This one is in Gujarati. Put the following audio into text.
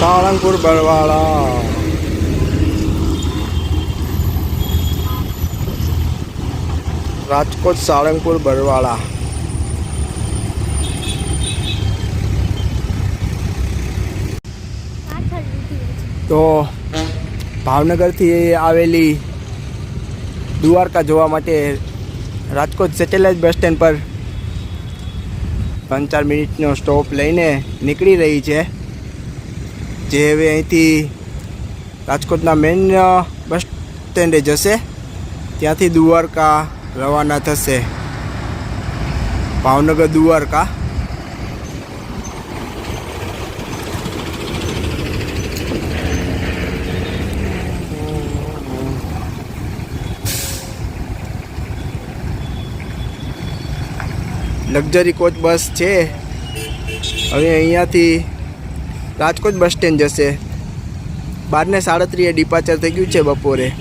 સાળંગપુર બરવાળા. રાજકોટ સાળંગપુર બરવાળા. તો ભાવનગરથી આવેલી દ્વારકા જોવા માટે રાજકોટ સેટેલાઇટ બસ સ્ટેન્ડ પર ત્રણ ચાર મિનિટનો સ્ટોપ લઈને નીકળી રહી છે. જે હવે અહીંથી રાજકોટના મેઇન બસ સ્ટેન્ડે જશે. ત્યાંથી દ્વારકા રવાના થશે. Bhavnagar Dwarka. Luxury coach bus છે. હવે અહીંયાથી રાજકોટ બસ સ્ટેન્ડ જશે. બારને સાડત્રીએ ડિપાર્ચર થઈ ગયું છે બપોરે.